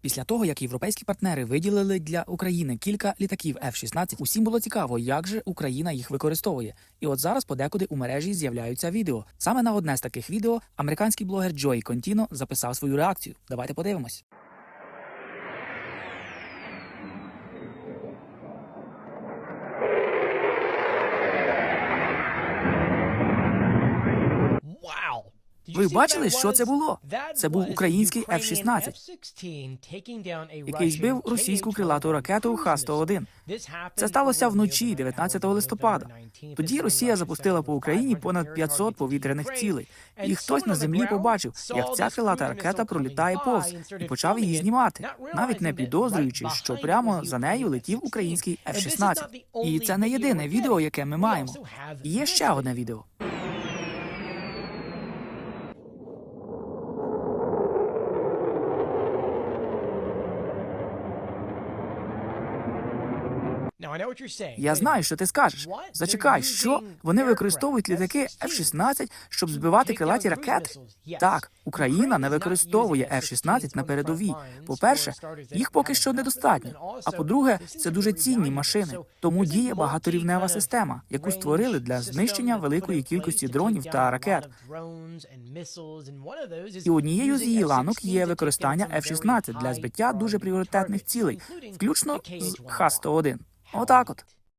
Після того, як європейські партнери виділили для України кілька літаків F-16, усім було цікаво, як же Україна їх використовує. І от зараз подекуди у мережі з'являються відео. Саме на одне з таких відео американський блогер Джой Контіно записав свою реакцію. Давайте подивимось. Ви бачили, що це було? Це був український F-16, який збив російську крилату ракету Х-101. Це сталося вночі, 19 листопада. Тоді Росія запустила по Україні понад 500 повітряних цілей. І хтось на землі побачив, як ця крилата ракета пролітає повз, і почав її знімати, навіть не підозрюючи, що прямо за нею летів український F-16. І це не єдине відео, яке ми маємо. Є ще одне відео. Я знаю, що ти скажеш. Зачекай, що вони використовують літаки F-16, щоб збивати крилаті ракети? Так, Україна не використовує F-16 на передовій. По-перше, їх поки що недостатньо. А по-друге, це дуже цінні машини. Тому діє багаторівнева система, яку створили для знищення великої кількості дронів та ракет. І однією з її ланок є використання F-16 для збиття дуже пріоритетних цілей, включно з Х-101. Отак от.